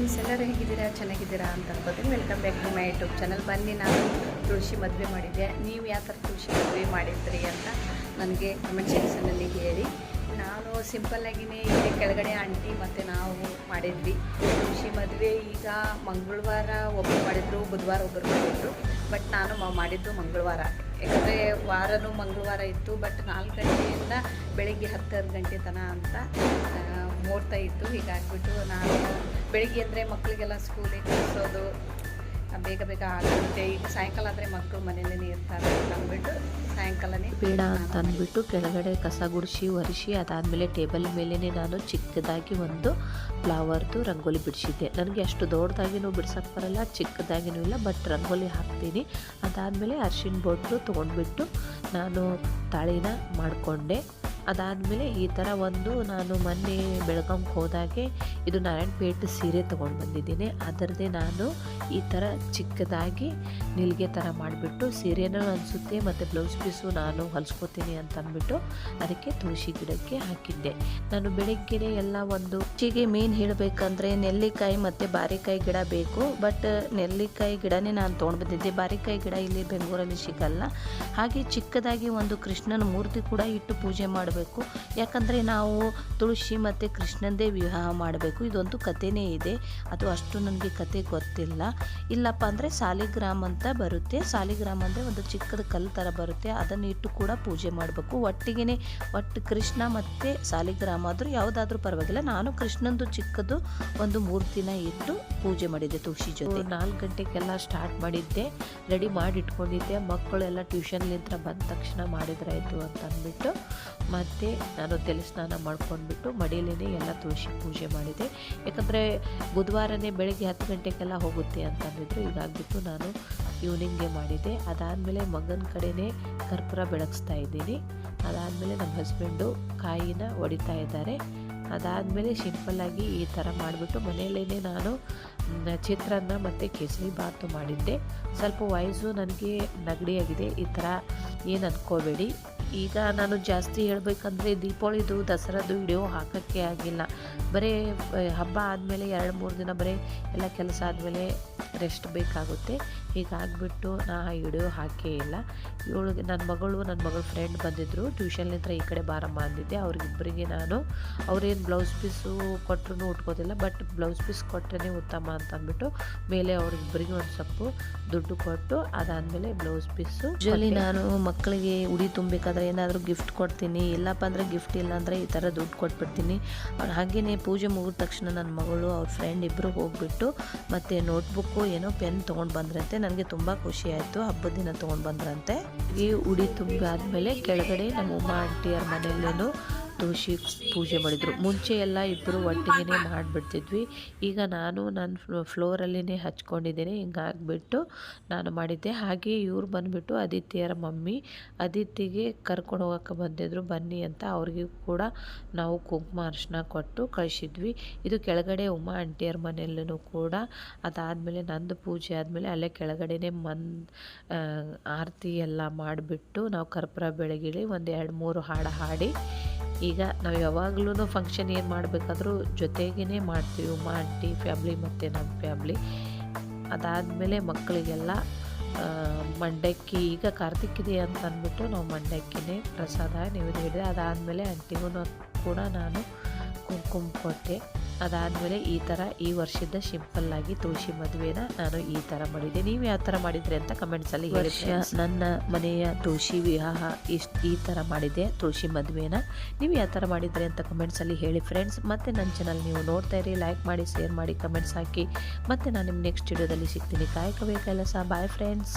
Friends, ಎಲ್ಲರೂ ಹೇಗಿದ್ದೀರಾ? ಚೆನ್ನಾಗಿದ್ದೀರಾ ಅಂತ ಅನ್ಕೋತೀನಿ. Welcome back to my YouTube channel ಬನ್ನಿ, ನಾನು ತುಳಸಿ ಮದುವೆ ಮಾಡಿದ್ದೆ. ನೀವು ಯಾವ ಥರ ತುಳಸಿ ಮದುವೆ ಮಾಡಿದ್ರಿ ಅಂತ ನನಗೆ ಕಮೆಂಟ್ ಸೆಕ್ಷನಲ್ಲಿ ಹೇಳಿ. ನಾನು ಸಿಂಪಲ್ಲಾಗಿಯೇ ಇಲ್ಲಿ ಕೆಳಗಡೆ ಆಂಟಿ ಮತ್ತು ನಾವು ಮಾಡಿದ್ವಿ. ಖುಷಿ ಮದುವೆ ಈಗ ಮಂಗಳವಾರ ಒಬ್ಬರು ಮಾಡಿದ್ರು, ಬುಧವಾರ ಒಬ್ಬರು ಮಾಡಿದ್ರು. ಬಟ್ ನಾನು ಮಾಡಿದ್ದು ಮಂಗಳವಾರ. ಯಾಕಂದರೆ ವಾರನೂ ಮಂಗಳವಾರ ಇತ್ತು ಬಟ್ ನಾಲ್ಕು ಗಂಟೆಯಿಂದ ಬೆಳಗ್ಗೆ ಹತ್ತರ ಗಂಟೆ ತನಕ ಅಂತ ಮೂರ್ತಾ ಇತ್ತು. ಹೀಗಾಗ್ಬಿಟ್ಟು ನಾನು ಬೆಳಿಗ್ಗೆ ಅಂದರೆ ಮಕ್ಕಳಿಗೆಲ್ಲ ಸ್ಕೂಲಿಗೆ ಕಳಿಸೋದು ಬೇಗ ಬೇಗ ಆಗುತ್ತೆ. ಈಗ ಸಾಯಂಕಾಲ ಆದರೆ ಮಕ್ಕಳು ಮನೆಯಲ್ಲೇ ಇರ್ತಾರೆ ಅಂದ್ಬಿಟ್ಟು ಸಾಯಂಕಾಲನೇ ಬೇಡ ಅಂತ ಅಂದ್ಬಿಟ್ಟು ಕೆಳಗಡೆ ಕಸ ಗುಡಿಸಿ, ಒರೆಸಿ, ಅದಾದಮೇಲೆ ಟೇಬಲ್ ಮೇಲೇ ನಾನು ಚಿಕ್ಕದಾಗಿ ಒಂದು ಫ್ಲವರ್ದು ರಂಗೋಲಿ ಬಿಡಿಸಿದ್ದೆ. ನನಗೆ ಅಷ್ಟು ದೊಡ್ಡದಾಗಿನೂ ಬಿಡ್ಸಕ್ಕೆ ಬರಲ್ಲ ಚಿಕ್ಕದಾಗಿನೂ ಇಲ್ಲ ಬಟ್ ರಂಗೋಲಿ ಹಾಕ್ತೀನಿ. ಅದಾದಮೇಲೆ ಅರ್ಶಿನ ಬೊಟ್ಟು ತೊಗೊಂಡ್ಬಿಟ್ಟು ನಾನು ತಾಳಿನ ಮಾಡಿಕೊಂಡೆ. ಅದಾದಮೇಲೆ ಈ ಥರ ಒಂದು ನಾನು ಮೊನ್ನೆ ಬೆಳಗಾಂಗೆ ಹೋದಾಗೆ ಇದು ನಾರಾಯಣಪೇಟೆ ಸೀರೆ ತೊಗೊಂಡು ಬಂದಿದ್ದೀನಿ. ಅದರದೇ ನಾನು ಈ ಥರ ಚಿಕ್ಕದಾಗಿ ನಿಲ್ಗೆ ಥರ ಮಾಡಿಬಿಟ್ಟು ಸೀರೆನೂ ಅನಿಸುತ್ತೆ ಮತ್ತು ಬ್ಲೌಸ್ ಪೀಸು ನಾನು ಹೊಲಿಸ್ಕೊತೀನಿ ಅಂತ ಅಂದ್ಬಿಟ್ಟು ಅದಕ್ಕೆ ತುಳಸಿ ಗಿಡಕ್ಕೆ ಹಾಕಿದ್ದೆ. ನಾನು ಬೆಳಗ್ಗೆ ಎಲ್ಲ ಒಂದು ಹೆಚ್ಚಿಗೆ ಮೇನ್ ಹೇಳಬೇಕಂದ್ರೆ ನೆಲ್ಲಿಕಾಯಿ ಮತ್ತು ಬಾರಿಕಾಯಿ ಗಿಡ ಬೇಕು. ಬಟ್ ನೆಲ್ಲಿಕಾಯಿ ಗಿಡನೇ ನಾನು ತೊಗೊಂಡು ಬಂದಿದ್ದೆ. ಬಾರಿಕಾಯಿ ಗಿಡ ಇಲ್ಲಿ ಬೆಂಗಳೂರಲ್ಲಿ ಸಿಗಲ್ಲ. ಹಾಗೆ ಚಿಕ್ಕದಾಗಿ ಒಂದು ಕೃಷ್ಣನ ಮೂರ್ತಿ ಕೂಡ ಇಟ್ಟು ಪೂಜೆ ಮಾಡಬೇಕು. ಯಾಕಂದರೆ ನಾವು ತುಳಸಿ ಮತ್ತು ಕೃಷ್ಣಂದೇ ವಿವಾಹ ಮಾಡಬೇಕು. ಇದೊಂದು ಕಥೆನೇ ಇದೆ. ಅದು ಅಷ್ಟು ನನಗೆ ಕತೆ ಗೊತ್ತಿಲ್ಲ. ಇಲ್ಲಪ್ಪ ಅಂದರೆ ಸಾಲಿಗ್ರಾಮ್ ಅಂತ ಬರುತ್ತೆ. ಸಾಲಿಗ್ರಾಮ್ ಅಂದರೆ ಒಂದು ಚಿಕ್ಕದ ಕಲ್ಲು ಥರ ಬರುತ್ತೆ. ಅದನ್ನು ಇಟ್ಟು ಕೂಡ ಪೂಜೆ ಮಾಡಬೇಕು. ಒಟ್ಟಿಗೆ ಒಟ್ಟು ಕೃಷ್ಣ ಮತ್ತು ಸಾಲಿಗ್ರಾಮ ಆದರೂ ಯಾವುದಾದ್ರೂ ಪರವಾಗಿಲ್ಲ. ನಾನು ಕೃಷ್ಣಂದು ಚಿಕ್ಕದು ಒಂದು ಮೂರ್ತಿನ ಇಟ್ಟು ಪೂಜೆ ಮಾಡಿದ್ದೆ ತುಳಸಿ ಜೊತೆ. ನಾಲ್ಕು ಗಂಟೆಗೆಲ್ಲ ಸ್ಟಾರ್ಟ್ ಮಾಡಿದ್ದೆ. ರೆಡಿ ಮಾಡಿ ಇಟ್ಕೊಂಡಿದ್ದೆ. ಮಕ್ಕಳೆಲ್ಲ ಟ್ಯೂಷನ್ಲಿಂದ ಬಂದ ತಕ್ಷಣ ಮಾಡಿದ್ರಾಯಿತು ಅಂತ ಅಂದ್ಬಿಟ್ಟು ಮತ್ತು ನಾನು ತಲೆ ಸ್ನಾನ ಮಾಡ್ಕೊಂಡ್ಬಿಟ್ಟು ಮಡಿಯಲ್ಲೇ ಎಲ್ಲ ತುಳಸಿ ಪೂಜೆ ಮಾಡಿದೆ ಯಾಕಂದರೆ ಬುಧವಾರನೇ ಬೆಳಗ್ಗೆ ಹತ್ತು ಗಂಟೆಗೆಲ್ಲ ಹೋಗುತ್ತೆ ಅಂತಂದಿದ್ರು. ಇದಾಗ್ಬಿಟ್ಟು ನಾನು ಈವ್ನಿಂಗ್ಗೆ ಮಾಡಿದ್ದೆ. ಅದಾದಮೇಲೆ ಮಗನ ಕಡೆನೇ ಕರ್ಪೂರ ಬೆಳಗಿಸ್ತಾ ಇದ್ದೀನಿ. ಅದಾದಮೇಲೆ ನಮ್ಮ ಹಸ್ಬೆಂಡು ಕಾಯಿನ ಹೊಡಿತಾ ಇದ್ದಾರೆ. ಅದಾದಮೇಲೆ ಸಿಂಪಲ್ಲಾಗಿ ಈ ಥರ ಮಾಡಿಬಿಟ್ಟು ಮನೆಯಲ್ಲೇ ನಾನು ಚಿತ್ರಾನ್ನ ಮತ್ತು ಕೇಸರಿ ಬಾತು ಮಾಡಿದ್ದೆ. ಸ್ವಲ್ಪ ವಾಯ್ಸು ನನಗೆ ನೆಗಡಿಯಾಗಿದೆ ಈ ಥರ ಏನು ಅಂದ್ಕೋಬೇಡಿ ಈಗ ನಾನು ಜಾಸ್ತಿ ಹೇಳಬೇಕಂದ್ರೆ ದೀಪಾವಳಿದು ದಸರಾದು ವಿಡಿಯೋ ಹಾಕೋಕ್ಕೆ ಆಗಿಲ್ಲ. ಬರೀ ಹಬ್ಬ ಆದಮೇಲೆ ಎರಡು, ಮೂರು ದಿನ ಬರೀ ಎಲ್ಲ ಕೆಲಸ ಆದಮೇಲೆ ರೆಸ್ಟ್ ಬೇಕಾಗುತ್ತೆ? ಹೀಗಾಗ್ಬಿಟ್ಟು ನಾ ವಿಡಿಯೋ ಹಾಕೇ ಇಲ್ಲ. ಇವಳಿಗೆ ನನ್ನ ಮಗಳು ನನ್ನ ಮಗಳ ಫ್ರೆಂಡ್ ಬಂದಿದ್ದರು ಟ್ಯೂಷನ್ಲಿಂದ ಈ ಕಡೆ ಬಾರಮ್ಮ ಅಂದಿದ್ದೆ. ಅವ್ರಿಗಿಬ್ಬರಿಗೆ ನಾನು, ಅವ್ರೇನು ಬ್ಲೌಸ್ ಪೀಸು ಕೊಟ್ಟರು ಉಟ್ಕೋದಿಲ್ಲ ಬಟ್ ಬ್ಲೌಸ್ ಪೀಸ್ ಕೊಟ್ಟರೆ ಉತ್ತಮ ಅಂತ ಅಂದ್ಬಿಟ್ಟು ಮೇಲೆ ಅವ್ರಿಗಿಬ್ಬರಿಗೆ ಒಂದು ಸ್ವಲ್ಪ ದುಡ್ಡು ಕೊಟ್ಟು ಅದಾದಮೇಲೆ ಬ್ಲೌಸ್ ಪೀಸು ಯೂಶಲಿ ನಾನು ಮಕ್ಕಳಿಗೆ ಉಡಿ ತುಂಬಬೇಕಾದ್ರೆ ಏನಾದರೂ ಗಿಫ್ಟ್ ಕೊಡ್ತೀನಿ. ಇಲ್ಲಪ್ಪ ಅಂದರೆ ಗಿಫ್ಟ್ ಇಲ್ಲ ಅಂದರೆ ಈ ಥರ ದುಡ್ಡು ಕೊಟ್ಬಿಡ್ತೀನಿ. ಹಾಗೆಯೇ ಪೂಜೆ ಮುಗಿದ ತಕ್ಷಣ ನನ್ನ ಮಗಳು, ಅವ್ರ ಫ್ರೆಂಡ್ ಇಬ್ಬರು ಹೋಗ್ಬಿಟ್ಟು ಮತ್ತು ನೋಟ್ಬುಕ್ಕು ಏನೋ ಪೆನ್ ತೊಗೊಂಡು ಬಂದ್ರಂತೆ, ನನಗೆ ತುಂಬ ಖುಷಿ ಆಯಿತು. ಹಬ್ಬದ ದಿನ ತೊಗೊಂಡು ಬಂದ್ರಂತೆ. ಈ ಉಡಿ ತುಂಬಾದ್ಮೇಲೆ ಕೆಳಗಡೆ ನಮ್ಮ ಉಮ್ಮ ಆಂಟಿಯರ್ ಮನೆಯಲ್ಲೇನು ತುಳಸಿ ಪೂಜೆ ಮಾಡಿದರು. ಮುಂಚೆ ಎಲ್ಲ ಇಬ್ಬರು ಒಟ್ಟಿಗೆ ಮಾಡಿಬಿಡ್ತಿದ್ವಿ. ಈಗ ನಾನು ನನ್ನ ಫ್ಲೋರಲ್ಲಿನೇ ಹಚ್ಕೊಂಡಿದ್ದೇನೆ. ಹಿಂಗಾಗ್ಬಿಟ್ಟು ನಾನು ಮಾಡಿದ್ದೆ. ಹಾಗೆ ಇವ್ರು ಬಂದುಬಿಟ್ಟು ಆದಿತ್ಯರ ಮಮ್ಮಿ, ಆದಿತ್ಯಗೆ ಕರ್ಕೊಂಡು ಹೋಗೋಕೆ ಬಂದಿದ್ರು. ಬನ್ನಿ ಅಂತ ಅವ್ರಿಗೆ ಕೂಡ ನಾವು ಕುಂಕುಮ ಅರ್ಶನ ಕೊಟ್ಟು ಕಳಿಸಿದ್ವಿ. ಇದು ಕೆಳಗಡೆ ಉಮಾ ಆಂಟಿಯರ ಮನೆಯಲ್ಲೂ ಕೂಡ ಅದಾದಮೇಲೆ ನಂದು ಪೂಜೆ ಆದಮೇಲೆ ಅಲ್ಲೇ ಕೆಳಗಡೆನೇ ಮನ್ ಆರತಿ ಎಲ್ಲ ಮಾಡಿಬಿಟ್ಟು ನಾವು ಕರ್ಪೂರ ಬೆಳಗಿಳಿ ಒಂದು ಎರಡು ಮೂರು ಹಾಡು ಹಾಡಿ ಈಗ ನಾವು ಯಾವಾಗ್ಲೂ ಫಂಕ್ಷನ್ ಏನು ಮಾಡಬೇಕಾದ್ರೂ ಜೊತೆಗೇ ಮಾಡ್ತೀವಿ ಉಮಾ ಆಂಟಿ ಫ್ಯಾಮ್ಲಿ ಮತ್ತು ನಮ್ಮ ಫ್ಯಾಮ್ಲಿ ಅದಾದಮೇಲೆ ಮಕ್ಕಳಿಗೆಲ್ಲ ಮಂಡಕ್ಕಿ ಈಗ ಕಾರ್ತಿಕ್ ಇದೆ ಅಂತ ಅಂದ್ಬಿಟ್ಟು ನಾವು ಮಂಡಕ್ಕಿನೇ ಪ್ರಸಾದ, ನೈವೇದ್ಯ ಹಿಡಿದೆ ಅದಾದಮೇಲೆ ಆಂಟಿಗೂ ಕೂಡ ನಾನು ಕುಂಕುಮ ಕೊಟ್ಟೆ. ಅದಾದಮೇಲೆ ಈ ಥರ ಈ ವರ್ಷದ ಸಿಂಪಲ್ಲಾಗಿ ತುಳಸಿ ಮದುವೆನ ನಾನು ಈ ಥರ ಮಾಡಿದ್ದೆ. ನೀವು ಯಾವ ಥರ ಮಾಡಿದ್ರಿ ಅಂತ ಕಮೆಂಟ್ಸಲ್ಲಿ ಹೇಳಿ. ನನ್ನ ಮನೆಯ ತುಳಸಿ ವಿವಾಹ ಇಷ್ಟು ಈ ಥರ ಮಾಡಿದೆ ತುಳಸಿ ಮದುವೆನ. ನೀವು ಯಾವ ಥರ ಮಾಡಿದ್ರಿ ಅಂತ ಕಮೆಂಟ್ಸಲ್ಲಿ ಹೇಳಿ ಫ್ರೆಂಡ್ಸ್ ಮತ್ತು ನನ್ನ ಚಾನಲ್ ನೀವು ನೋಡ್ತಾ ಇರಿ ಲೈಕ್ ಮಾಡಿ ಶೇರ್ ಮಾಡಿ ಕಮೆಂಟ್ಸ್ ಹಾಕಿ. ಮತ್ತು ನಾನು ನಿಮ್ಮ ನೆಕ್ಸ್ಟ್ ವಿಡಿಯೋದಲ್ಲಿ ಸಿಗ್ತೀನಿ. ಕಾಯಕವೇ ಸಹ ಬಾಯ್ ಫ್ರೆಂಡ್ಸ್